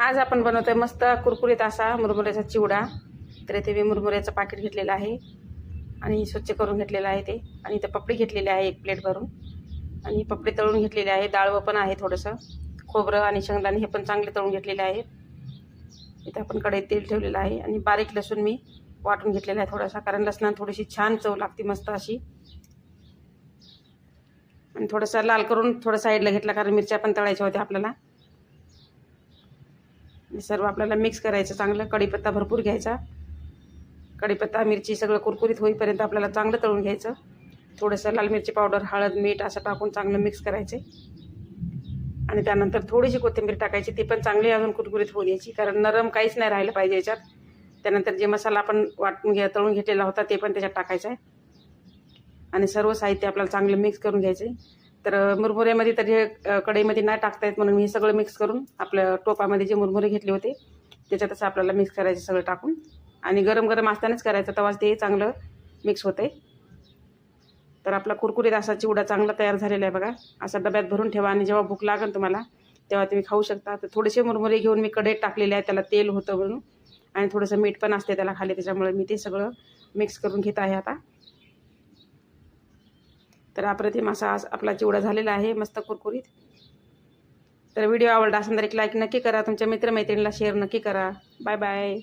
आज आपण बनवतोय मस्त कुरकुरीत असा मुरमुऱ्याचा चिवडा. तर इथे मी मुरमुऱ्याचं पाकिट घेतलेलं आहे. आणि स्वच्छ करून घेतलेलं आहे ते. आणि इथं पपडी घेतलेली आहे एक प्लेट भरून. आणि पपडी तळून घेतलेली आहे. डाळवं पण आहे थोडंसं. खोबरं आणि शेंगदाणे हे पण चांगले तळून घेतलेले आहे इथं आपण कढईत तेल ठेवलेलं आहे. आणि बारीक लसूण मी वाटून घेतलेला आहे थोडासा कारण लसणाला थोडीशी छान चव लागते मस्त अशी. आणि थोडंसं लाल करून थोडं साईडला घेतला कारण मिरच्या पण तळायच्या होत्या आपल्याला. हे सर्व आपल्याला मिक्स करायचं चांगलं कढीपत्ता भरपूर घ्यायचा. कढीपत्ता मिरची सगळं कुरकुरीत होईपर्यंत आपल्याला चांगलं तळून घ्यायचं. थोडंसं लाल मिरची पावडर हळद मीठ असं टाकून चांगलं मिक्स करायचे. आणि त्यानंतर थोडीशी कोथिंबीर टाकायची ती पण चांगली अजून कुरकुरीत होऊन यायची. कारण नरम काहीच नाही राहिलं पाहिजे याच्यात. त्यानंतर जे मसाला आपण वाटून घ्या तळून घेतलेला होता ते पण त्याच्यात टाकायचं आहे. आणि सर्व साहित्य आपल्याला चांगलं मिक्स करून घ्यायचं. आहे तर मुरमुऱ्यामध्ये तर हे कढईमध्ये नाही टाकता येत म्हणून मी सगळं मिक्स करून आपल्या टोपामध्ये जे मुरमुरे घेतले होते त्याच्यातच आपल्याला मिक्स करायचं सगळं टाकून. आणि गरम गरम असतानाच करायचं तेव्हाच ते चांगलं मिक्स होतं तर आपला कुरकुरीत असा चिवडा चांगला तयार झालेला आहे बघा. असा डब्यात भरून ठेवा आणि जेव्हा भूक लागेल तुम्हाला तेव्हा तुम्ही खाऊ शकता. तर थोडेसे मुरमुरे घेऊन मी कढईत टाकलेले आहे त्याला तेल होतं म्हणून. आणि थोडंसं मीठ पण असते त्याला खाली त्याच्यामुळे मी ते सगळं मिक्स करून घेत आहे आता. तर अप्रतिम असा आज आपला चिवडा झालेला आहे मस्त कुरकुरीत. तर व्हिडिओ आवडला असेल तर एक लाईक नक्की करा. तुमच्या मित्रमैत्रिणीला शेअर नक्की करा. Bye bye